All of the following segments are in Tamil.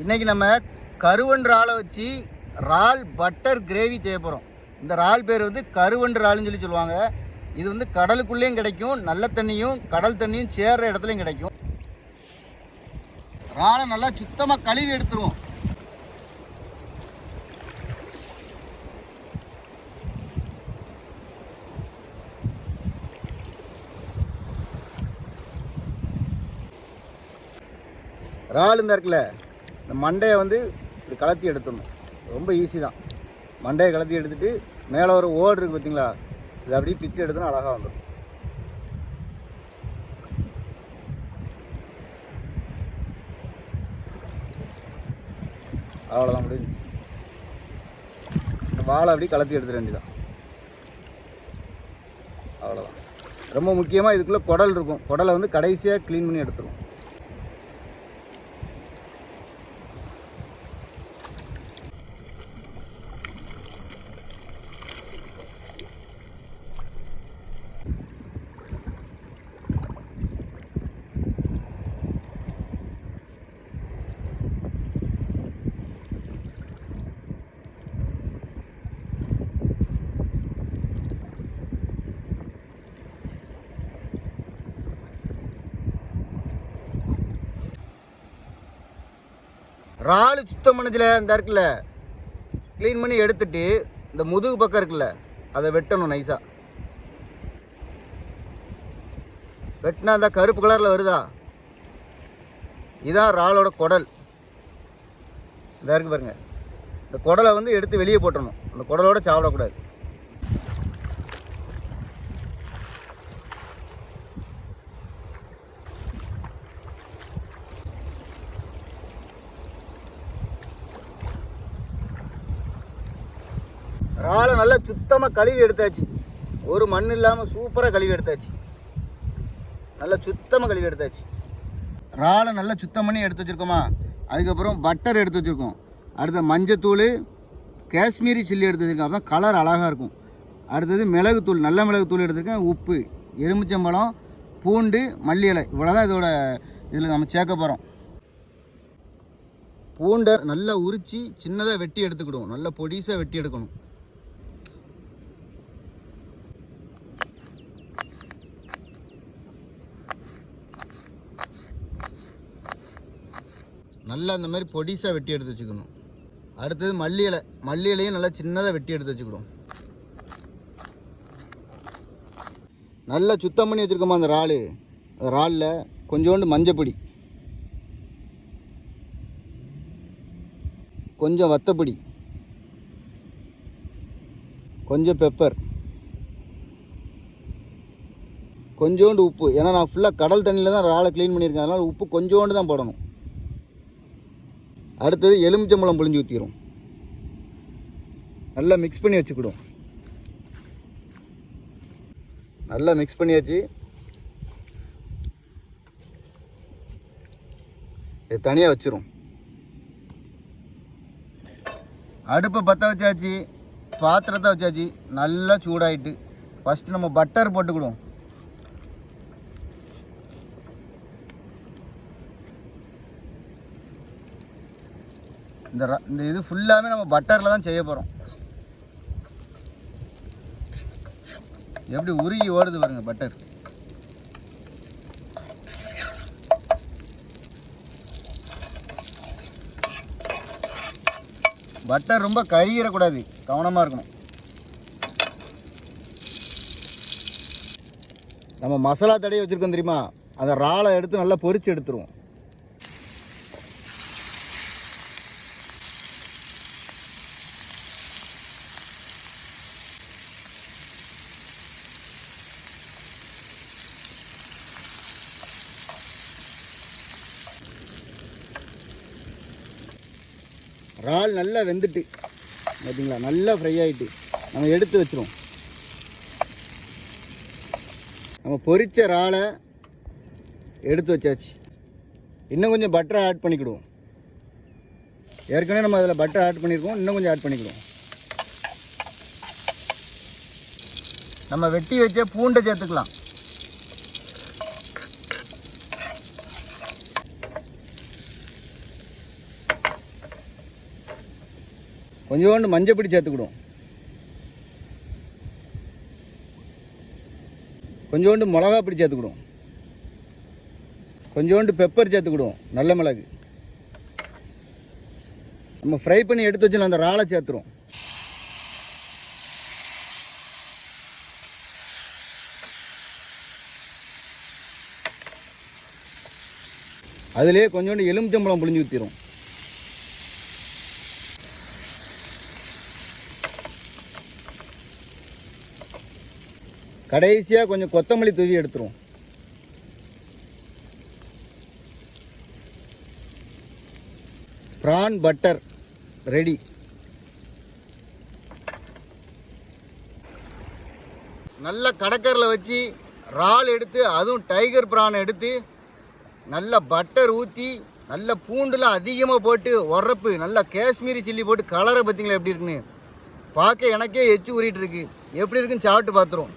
இன்றைக்கி நம்ம கருவன் இறாலை வச்சு இறால் பட்டர் கிரேவி செய்ய போகிறோம் இந்த இறால் பேர் வந்து கருவன் இறால்னு சொல்லி சொல்லுவாங்க. இது வந்து கடலுக்குள்ளேயும் கிடைக்கும் நல்ல தண்ணியும் கடல் தண்ணியும் சேர்ற இடத்துலையும் கிடைக்கும். இறாலை நல்லா சுத்தமாக கழுவி எடுத்துருவோம். இறால் இந்த இருக்குல்ல இந்த மண்டையை வந்து இப்படி கலத்தி எடுத்துடணும். ரொம்ப ஈஸி தான். மண்டையை கலத்தி எடுத்துட்டு மேலே ஒரு ஓடு இருக்குது பார்த்தீங்களா? இது அப்படியே பிச்சு எடுத்தோன்னா அழகாக வந்துடும். அவ்வளோதான் முடிஞ்சு இந்த வாழை அப்படியே கலத்தி எடுத்துட வேண்டியதான் அவ்வளோதான் ரொம்ப முக்கியமாக இதுக்குள்ளே குடல் இருக்கும். குடலை வந்து கடைசியாக க்ளீன் பண்ணி எடுத்துருவோம். இறாலு சுத்தம் பண்ணதில் இந்த இருக்குல்ல. க்ளீன் பண்ணி எடுத்துட்டு இந்த முதுகு பக்கம் இருக்குல்ல அதை வெட்டணும் நைஸாக வெட்டினா அந்த கருப்பு கலரில் வருதா? இதான் இறாலோட குடல். இந்த இருக்கு பாருங்கள் இந்த குடலை வந்து எடுத்து வெளியே போட்டணும் அந்த குடலோடு சாப்பிடக்கூடாது. இறாலை நல்லா சுத்தமாக கழுவி எடுத்தாச்சு. ஒரு மண் இல்லாமல் சூப்பராக கழுவி எடுத்தாச்சு. நல்லா சுத்தமாக கழுவி எடுத்தாச்சு. இறாலை நல்லா சுத்தம் பண்ணி எடுத்து வச்சுருக்கோமா. அதுக்கப்புறம் பட்டர் எடுத்து வச்சுருக்கோம். அடுத்த மஞ்சத்தூள் காஷ்மீரி சில்லி எடுத்து வச்சுருக்கோம். அப்போ கலர் அழகாக இருக்கும். அடுத்தது மிளகுத்தூள் நல்ல மிளகுத்தூள் எடுத்துருக்கேன். உப்பு எலுமிச்சம்பழம் பூண்டு மல்லி இலை. இவ்வளோ தான் இதோட இதில் நம்ம சேர்க்க போகிறோம் பூண்டை நல்லா உரித்து சின்னதாக வெட்டி எடுத்துக்கிடுவோம். நல்லா பொடிசாக வெட்டி எடுக்கணும். நல்லா அந்த மாதிரி பொடிசாக வெட்டி எடுத்து வச்சுக்கணும். அடுத்தது மல்லி இலை. மல்லி இலையும் நல்லா சின்னதாக வெட்டி எடுத்து வச்சுக்கணும் நல்லா சுத்தம் பண்ணி வச்சுருக்கோமா அந்த இறால்? அந்த இறாலில் கொஞ்சோண்டு மஞ்சப்பொடி. கொஞ்சம் வத்தப்பொடி. கொஞ்சம் பெப்பர் கொஞ்சோண்டு உப்பு. ஏன்னா நான் ஃபுல்லாக கடல் தண்ணியில் தான் இறாலை க்ளீன் பண்ணியிருக்கேன். அதனால் உப்பு கொஞ்சோண்டு தான் போடணும். அடுத்தது எலுமிச்சம்பழம் புழிஞ்சு ஊற்றிடும் நல்லா மிக்ஸ் பண்ணி வச்சுக்கிடும் நல்லா மிக்ஸ் பண்ணியாச்சு. இது தனியாக வச்சிரும். அடுப்பை பற்ற வச்சாச்சு பாத்திரத்தை வச்சாச்சு நல்லா சூடாயிட்டு ஃபஸ்ட்டு நம்ம பட்டர் போட்டுக்கிடுவோம். இந்த இந்த இது ஃபுல்லாமே நம்ம பட்டரில் தான் செய்ய போகிறோம் எப்படி உருகி ஓடுது பாருங்க பட்டர் பட்டர் ரொம்ப கருகிடக்கூடாது கவனமாக இருக்கணும். நம்ம மசாலா தடையை வச்சுருக்கோம் தெரியுமா? அதை இறாலை எடுத்து நல்லா பொறிச்சு எடுத்துருவோம். இறால் நல்லா வெந்துட்டு பார்த்தீங்களா நல்லா ஃப்ரை ஆகிட்டு நம்ம எடுத்து வச்சுருவோம். நம்ம பொரித்த இறாலை எடுத்து வச்சாச்சு. இன்னும் கொஞ்சம் பட்டரை ஆட் பண்ணிக்கிடுவோம். ஏற்கனவே நம்ம அதில் பட்டர் ஆட் பண்ணியிருக்கோம் இன்னும் கொஞ்சம் ஆட் பண்ணிக்கிடுவோம். நம்ம வெட்டி வச்ச பூண்டை சேர்த்துக்கலாம். கொஞ்சோண்டு மஞ்சப்பிடி சேர்த்துக்கிடுவோம். கொஞ்சோண்டு மிளகா பிடி சேர்த்துக்கிடுவோம். கொஞ்சோண்டு பெப்பர் சேர்த்துக்கிடுவோம் நல்ல மிளகு. நம்ம ஃப்ரை பண்ணி எடுத்து வச்சு அந்த இறாலை சேர்த்துருவோம். அதுலேயே கொஞ்சோண்டு எலுமிச்சம்பழம் புளிஞ்சு ஊற்றிடும் கடைசியாக கொஞ்சம் கொத்தமல்லி தூவி எடுத்துருவோம். ப்ரான் பட்டர் ரெடி நல்ல கடற்கரில் வச்சு இறால் எடுத்து அதுவும் டைகர் பிரான் எடுத்து நல்ல பட்டர் ஊற்றி நல்ல பூண்டுலாம் அதிகமாக போட்டு உரப்பு நல்லா காஷ்மீரி சில்லி போட்டு கலரை பார்த்தீங்களா எப்படி இருக்குன்னு? பார்க்க எனக்கே எச்சு ஊறிட்டு இருக்கு. எப்படி இருக்குன்னு சாப்பிட்டு பார்த்துருவோம்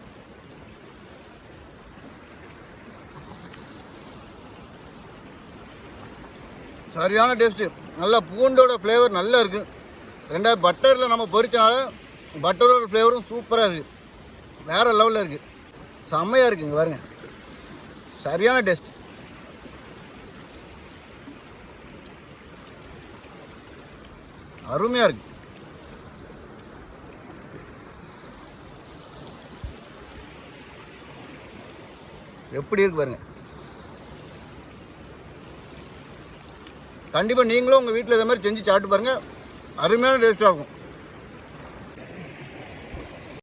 சரியான டேஸ்ட்டு. நல்லா பூண்டோட ஃப்ளேவர் நல்லா இருக்குது ரெண்டாவது பட்டரில் நம்ம பொறிச்சனால பட்டரோட ஃப்ளேவரும் சூப்பராக இருக்குது வேறு லெவலில் இருக்குது செம்மையாக இருக்குங்க பாருங்க. சரியான டேஸ்ட் அருமையாக இருக்கு. எப்படி இருக்கு பாருங்க. கண்டிப்பாக நீங்களும் உங்கள் வீட்டில் இதே மாதிரி செஞ்சு சாப்பிட்டு பாருங்கள் அருமையான டேஸ்ட்டாக இருக்கும்.